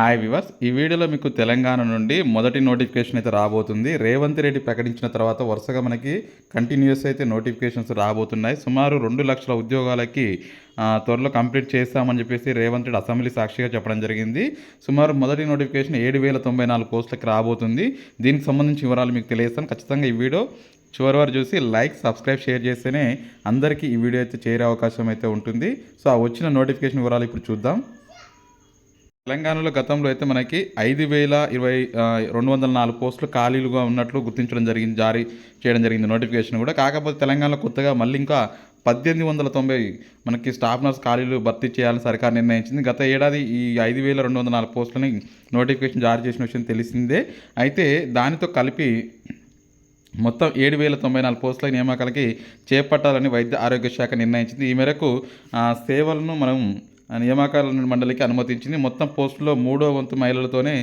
Hi viewers ఈ వీడియోలో మీకు తెలంగాణ నుండి మొదటి నోటిఫికేషన్ అయితే రాబోతుంది. రేవంత్ రెడ్డి ప్రకటించిన తర్వాత వరుసగా మనకి కంటిన్యూస్ అయితే నోటిఫికేషన్స్ రాబోతున్నాయి. సుమారు రెండు లక్షల ఉద్యోగాలకి త్వరలో కంప్లీట్ చేస్తామని చెప్పేసి రేవంత్ రెడ్డి అసెంబ్లీ సాక్షిగా చెప్పడం జరిగింది. సుమారు మొదటి నోటిఫికేషన్ ఏడు వేల తొంభై నాలుగు పోస్టులకి రాబోతుంది. దీనికి సంబంధించిన వివరాలు మీకు తెలియజేస్తాను. ఖచ్చితంగా ఈ వీడియో చివరి వారు చూసి లైక్ సబ్స్క్రైబ్ షేర్ చేస్తేనే అందరికీ ఈ వీడియో అయితే చేరే అవకాశం అయితే ఉంటుంది. సో ఆ వచ్చిన నోటిఫికేషన్ వివరాలు ఇప్పుడు చూద్దాం. తెలంగాణలో గతంలో అయితే మనకి ఐదు వేల ఇరవై రెండు వందల నాలుగు పోస్టులు ఖాళీలుగా ఉన్నట్లు గుర్తించడం జరిగింది జారీ చేయడం జరిగింది నోటిఫికేషన్ కూడా. కాకపోతే తెలంగాణలో కొత్తగా మళ్ళీ ఇంకా పద్దెనిమిది వందల తొంభై మనకి స్టాఫ్ నర్స్ ఖాళీలు భర్తీ చేయాలని సర్కార్ నిర్ణయించింది. గత ఏడాది ఈ ఐదు వేల రెండు వందల నాలుగు పోస్టులని నోటిఫికేషన్ జారీ చేసిన విషయం తెలిసిందే. అయితే దానితో కలిపి మొత్తం ఏడు వేల తొంభై నాలుగు పోస్టుల నియామకాలకి చేపట్టాలని వైద్య ఆరోగ్య శాఖ నిర్ణయించింది. ఈ మేరకు సేవలను మనం నియామకాల మండలికి అనుమతించింది. మొత్తం పోస్టులో మూడో వంతు మహిళలతోనే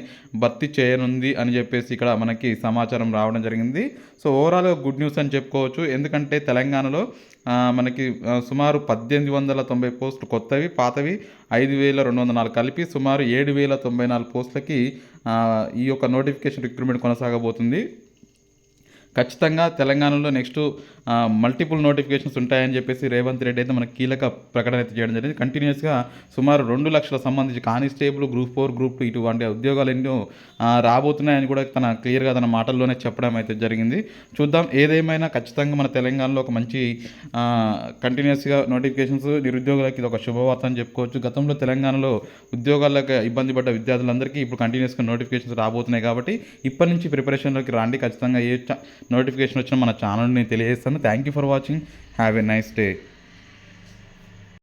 భర్తీ చేయనుంది అని చెప్పేసి ఇక్కడ మనకి సమాచారం రావడం జరిగింది. సో ఓవరాల్గా గుడ్ న్యూస్ అని చెప్పుకోవచ్చు. ఎందుకంటే తెలంగాణలో మనకి సుమారు పద్దెనిమిది వందల తొంభై పోస్టులు కొత్తవి పాతవి ఐదు వేల రెండు వందల నాలుగు కలిపి సుమారు ఏడు వేల తొంభై నాలుగు పోస్టులకి ఈ యొక్క నోటిఫికేషన్ రిక్రూట్మెంట్ కొనసాగబోతుంది. ఖచ్చితంగా తెలంగాణలో నెక్స్ట్ మల్టిపుల్ నోటిఫికేషన్స్ ఉంటాయని చెప్పేసి రేవంత్ రెడ్డి అయితే మనకి కీలక ప్రకటన అయితే చేయడం జరిగింది. కంటిన్యూస్గా సుమారు రెండు లక్షల సంబంధించి constable group four group two ఇటువంటి ఉద్యోగాలు ఎన్నో రాబోతున్నాయని కూడా తన క్లియర్గా తన మాటల్లోనే చెప్పడం అయితే జరిగింది. చూద్దాం ఏదేమైనా ఖచ్చితంగా మన తెలంగాణలో ఒక మంచి కంటిన్యూస్గా నోటిఫికేషన్స్ నిరుద్యోగులకి ఇది ఒక శుభవార్త అని చెప్పుకోవచ్చు. గతంలో తెలంగాణలో ఉద్యోగాలకు ఇబ్బంది పడ్డ విద్యార్థులందరికీ ఇప్పుడు కంటిన్యూస్గా నోటిఫికేషన్స్ రాబోతున్నాయి కాబట్టి ఇప్పటి నుంచి ప్రిపరేషన్లోకి రాండి. ఖచ్చితంగా ఏ నోటిఫికేషన్ వచ్చిన మన ఛానల్ని తెలియజేస్తాను. Thank you for watching have a nice day